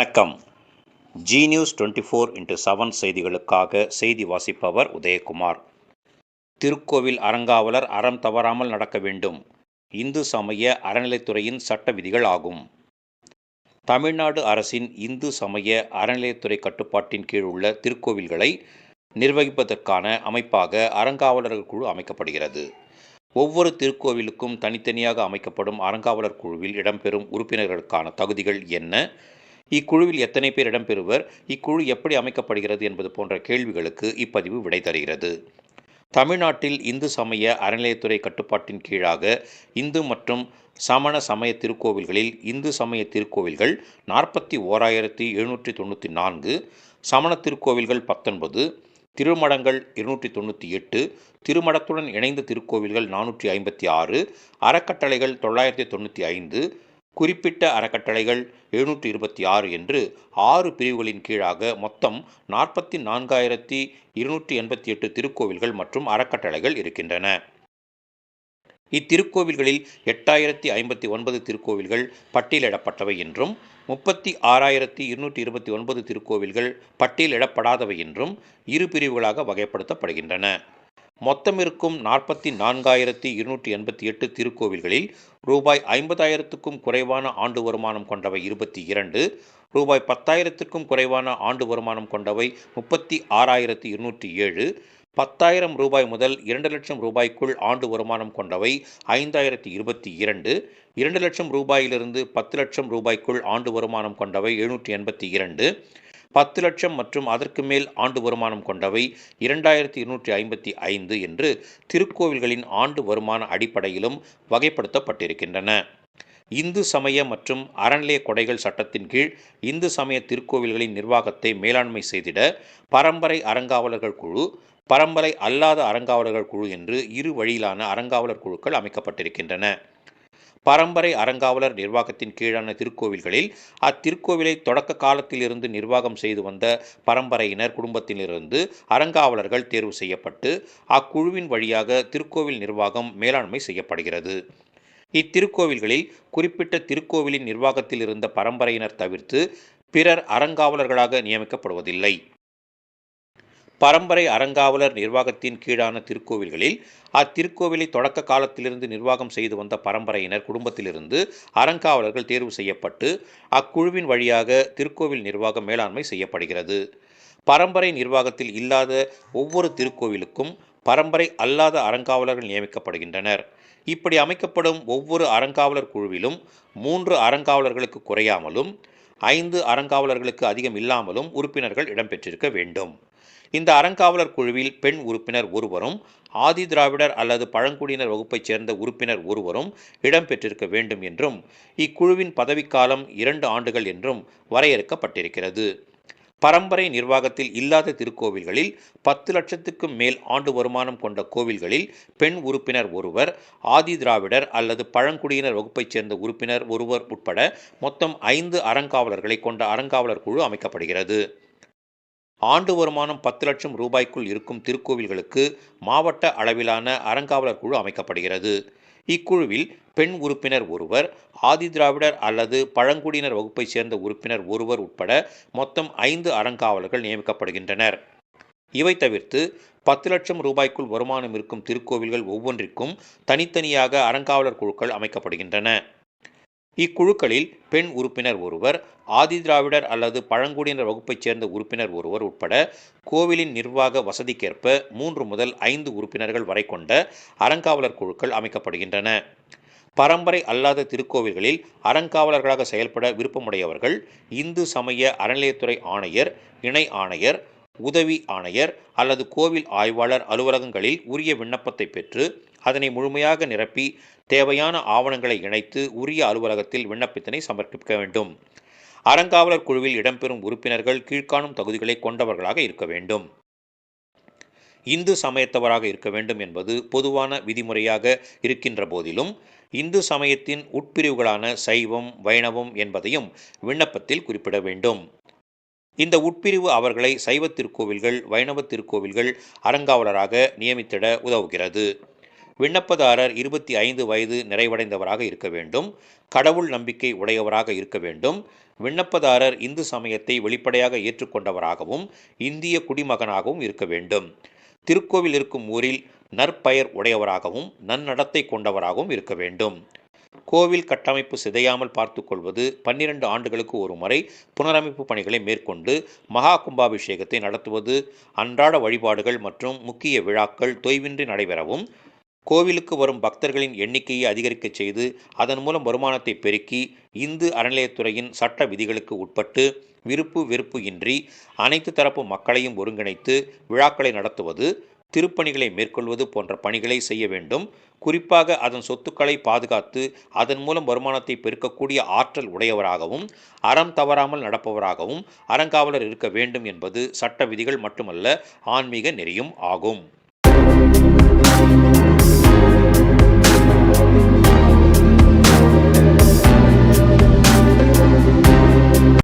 வணக்கம். Zee news twenty four into seven செய்திகளுக்காக செய்தி வாசிப்பவர் உதயகுமார். திருக்கோவில் அறங்காவலர் அறம் தவறாமல் நடக்க வேண்டும். இந்து சமய அறநிலைத்துறையின் சட்ட விதிகள் ஆகும். தமிழ்நாடு அரசின் இந்து சமய அறநிலையத்துறை கட்டுப்பாட்டின் கீழ் உள்ள திருக்கோவில்களை நிர்வகிப்பதற்கான அமைப்பாக அறங்காவலர்கள் குழு அமைக்கப்படுகிறது. ஒவ்வொரு திருக்கோவிலுக்கும் தனித்தனியாக அமைக்கப்படும் அறங்காவலர் குழுவில் இடம்பெறும் உறுப்பினர்களுக்கான தகுதிகள் என்ன? இக்குழுவில் எத்தனை பேர் இடம்பெறுவர் இக்குழு எப்படி அமைக்கப்படுகிறது என்பது போன்ற கேள்விகளுக்கு இப்பதிவு விடை தருகிறது. தமிழ்நாட்டில் இந்து சமய அறநிலையத்துறை கட்டுப்பாட்டின் கீழாக இந்து மற்றும் சமண சமய திருக்கோவில்களில் இந்து சமய திருக்கோவில்கள் நாற்பத்தி ஓராயிரத்தி எழுநூற்றி தொண்ணூற்றி நான்கு சமண திருக்கோவில்கள் பத்தொன்பது திருமடங்கள் இருநூற்றி தொண்ணூற்றி எட்டு திருமடத்துடன் இணைந்த திருக்கோவில்கள் நானூற்றி ஐம்பத்தி ஆறு அறக்கட்டளைகள் தொள்ளாயிரத்தி தொண்ணூற்றி ஐந்து குறிப்பிட்ட அறக்கட்டளைகள் எழுநூற்றி இருபத்தி ஆறு என்று ஆறு பிரிவுகளின் கீழாக மொத்தம் நாற்பத்தி நான்காயிரத்தி இருநூற்றி எண்பத்தி எட்டு திருக்கோவில்கள் மற்றும் அறக்கட்டளைகள் இருக்கின்றன. இத்திருக்கோவில்களில் எட்டாயிரத்தி ஐம்பத்தி ஒன்பது திருக்கோவில்கள் பட்டியலிடப்பட்டவை என்றும் முப்பத்தி ஆறாயிரத்தி இருநூற்றி இருபத்தி ஒன்பது திருக்கோவில்கள் பட்டியலிடப்படாதவை என்றும் இரு பிரிவுகளாக வகைப்படுத்தப்படுகின்றன. மொத்தம் இருக்கும் நாற்பத்தி நான்காயிரத்தி இருநூற்றி எண்பத்தி எட்டு திருக்கோவில்களில் ரூபாய் ஐம்பதாயிரத்துக்கும் குறைவான ஆண்டு வருமானம் கொண்டவை இருபத்தி இரண்டு ரூபாய் பத்தாயிரத்திற்கும் குறைவான ஆண்டு வருமானம் கொண்டவை முப்பத்தி ஆறாயிரத்தி இருநூற்றி ஏழு பத்தாயிரம் ரூபாய் முதல் இரண்டு லட்சம் ரூபாய்க்குள் ஆண்டு வருமானம் கொண்டவை ஐந்தாயிரத்தி இருபத்தி இரண்டு இரண்டு லட்சம் ரூபாயிலிருந்து பத்து லட்சம் ரூபாய்க்குள் ஆண்டு வருமானம் கொண்டவை எழுநூற்றி எண்பத்தி இரண்டு பத்து லட்சம் மற்றும் அதற்கு மேல் ஆண்டு வருமானம் கொண்டவை இரண்டாயிரத்தி இருநூற்றி ஐம்பத்தி ஐந்து என்று திருக்கோவில்களின் ஆண்டு வருமான அடிப்படையிலும் வகைப்படுத்தப்பட்டிருக்கின்றன. இந்து சமய மற்றும் அறநிலைய கொடைகள் சட்டத்தின் கீழ் இந்து சமய திருக்கோவில்களின் நிர்வாகத்தை மேலாண்மை செய்திட பரம்பரை அறங்காவலர்கள் குழு பரம்பரை அல்லாத அறங்காவலர்கள் குழு என்று இரு வழியிலான அறங்காவலர் குழுக்கள் அமைக்கப்பட்டிருக்கின்றன. பரம்பரை அறங்காவலர் நிர்வாகத்தின் கீழான திருக்கோவில்களில் அத்திருக்கோவிலை தொடக்க காலத்திலிருந்து நிர்வாகம் செய்து வந்த பரம்பரையினர் குடும்பத்திலிருந்து அறங்காவலர்கள் தேர்வு செய்யப்பட்டு அக்குழுவின் வழியாக திருக்கோவில் நிர்வாகம் மேலாண்மை செய்யப்படுகிறது. இத்திருக்கோவில்களில் குறிப்பிட்ட திருக்கோவிலின் நிர்வாகத்தில் இருந்த பரம்பரையினர் தவிர்த்து பிறர் அறங்காவலர்களாக நியமிக்கப்படுவதில்லை. பரம்பரை அறங்காவலர் நிர்வாகத்தின் கீழான திருக்கோவில்களில் அத்திருக்கோவிலை தொடக்க காலத்திலிருந்து நிர்வாகம் செய்து வந்த பரம்பரையினர் குடும்பத்திலிருந்து அறங்காவலர்கள் தேர்வு செய்யப்பட்டு அக்குழுவின் வழியாக திருக்கோவில் நிர்வாகம் மேலாண்மை செய்யப்படுகிறது. பரம்பரை நிர்வாகத்தில் இல்லாத ஒவ்வொரு திருக்கோவிலுக்கும் பரம்பரை அல்லாத அறங்காவலர்கள் நியமிக்கப்படுகின்றனர். இப்படி அமைக்கப்படும் ஒவ்வொரு அறங்காவலர் குழுவிலும் மூன்று அறங்காவலர்களுக்கு குறையாமலும் ஐந்து அறங்காவலர்களுக்கு அதிகம் இல்லாமலும் உறுப்பினர்கள் இடம்பெற்றிருக்க வேண்டும். இந்த அறங்காவலர் குழுவில் பெண் உறுப்பினர் ஒருவரும் ஆதி திராவிடர் அல்லது பழங்குடியினர் வகுப்பைச் சேர்ந்த உறுப்பினர் ஒருவரும் இடம்பெற்றிருக்க வேண்டும் என்றும் இக்குழுவின் பதவிக்காலம் இரண்டு ஆண்டுகள் என்றும் வரையறுக்கப்பட்டிருக்கிறது. பரம்பரை நிர்வாகத்தில் இல்லாத திருக்கோவில்களில் பத்து லட்சத்துக்கும் மேல் ஆண்டு வருமானம் கொண்ட கோவில்களில் பெண் உறுப்பினர் ஒருவர் ஆதி திராவிடர் அல்லது பழங்குடியினர் வகுப்பைச் சேர்ந்த உறுப்பினர் ஒருவர் உட்பட மொத்தம் ஐந்து அறங்காவலர்களை கொண்ட அறங்காவலர் குழு அமைக்கப்படுகிறது. ஆண்டு வருமானம் பத்து லட்சம் ரூபாய்க்குள் இருக்கும் திருக்கோவில்களுக்கு மாவட்ட அளவிலான அறங்காவலர் குழு அமைக்கப்படுகிறது. இக்குழுவில் பெண் உறுப்பினர் ஒருவர் ஆதி திராவிடர் அல்லது பழங்குடியினர் வகுப்பைச் சேர்ந்த உறுப்பினர் ஒருவர் உட்பட மொத்தம் ஐந்து அறங்காவலர்கள் நியமிக்கப்படுகின்றனர். இவை தவிர்த்து பத்து லட்சம் ரூபாய்க்குள் வருமானம் இருக்கும் திருக்கோவில்கள் ஒவ்வொன்றிற்கும் தனித்தனியாக அறங்காவலர் குழுக்கள் அமைக்கப்படுகின்றன. இக்குழுக்களில் பெண் உறுப்பினர் ஒருவர் ஆதிதிராவிடர் அல்லது பழங்குடியினர் வகுப்பைச் சேர்ந்த உறுப்பினர் ஒருவர் உட்பட கோவிலின் நிர்வாக வசதிக்கேற்ப மூன்று முதல் ஐந்து உறுப்பினர்கள் வரை கொண்ட அறங்காவலர் குழுக்கள் அமைக்கப்படுகின்றன. பரம்பரை அல்லாத திருக்கோவில்களில் அறங்காவலர்களாக செயல்பட விருப்பமுடையவர்கள் இந்து சமய அறநிலையத்துறை ஆணையர் இணை ஆணையர் உதவி ஆணையர் அல்லது கோவில் ஆய்வாளர் அலுவலகங்களில் உரிய விண்ணப்பத்தை பெற்று அதனை முழுமையாக நிரப்பி தேவையான ஆவணங்களை இணைத்து உரிய அலுவலகத்தில் விண்ணப்பத்தினை சமர்ப்பிக்க வேண்டும். அறங்காவலர் குழுவில் இடம்பெறும் உறுப்பினர்கள் கீழ்காணும் தகுதிகளை கொண்டவர்களாக இருக்க வேண்டும். இந்து சமயத்தவராக இருக்க வேண்டும் என்பது பொதுவான விதிமுறையாக இருக்கின்ற போதிலும் இந்து சமயத்தின் உட்பிரிவுகளான சைவம் வைணவம் என்பதையும் விண்ணப்பத்தில் குறிப்பிட வேண்டும். இந்த உட்பிரிவு அவர்களை சைவ திருக்கோவில்கள் வைணவ திருக்கோவில்கள் அறங்காவலராக நியமித்திட உதவுகிறது. விண்ணப்பதாரர் இருபத்தி ஐந்து வயது நிறைவடைந்தவராக இருக்க வேண்டும். கடவுள் நம்பிக்கை உடையவராக இருக்க வேண்டும். விண்ணப்பதாரர் இந்து சமயத்தை வெளிப்படையாக ஏற்றுக்கொண்டவராகவும் இந்திய குடிமகனாகவும் இருக்க வேண்டும். திருக்கோவில் இருக்கும் ஊரில் நற்பெயர் உடையவராகவும் நன்னடத்தை கொண்டவராகவும் இருக்க வேண்டும். கோவில் கட்டமைப்பு சிதையாமல் பார்த்து கொள்வது பன்னிரண்டு ஆண்டுகளுக்கு ஒரு முறை புனரமைப்பு பணிகளை மேற்கொண்டு மகா கும்பாபிஷேகத்தை நடத்துவது அன்றாட வழிபாடுகள் மற்றும் முக்கிய விழாக்கள் தொய்வின்றி நடைபெறவும் கோவிலுக்கு வரும் பக்தர்களின் எண்ணிக்கையை அதிகரிக்கச் செய்து அதன் மூலம் வருமானத்தை பெருக்கி இந்து அறநிலையத்துறையின் சட்ட விதிகளுக்கு உட்பட்டு விருப்பு வெறுப்பு இன்றி அனைத்து தரப்பு மக்களையும் ஒருங்கிணைத்து விழாக்களை நடத்துவது திருப்பணிகளை மேற்கொள்வது போன்ற பணிகளை செய்ய வேண்டும். குறிப்பாக அதன் சொத்துக்களை பாதுகாத்து அதன் மூலம் வருமானத்தை பெருக்கக்கூடிய ஆற்றல் உடையவராகவும் அறம் தவறாமல் நடப்பவராகவும் அறங்காவலர் இருக்க வேண்டும் என்பது சட்ட விதிகள் மட்டுமல்ல ஆன்மீக நெறியும் ஆகும்.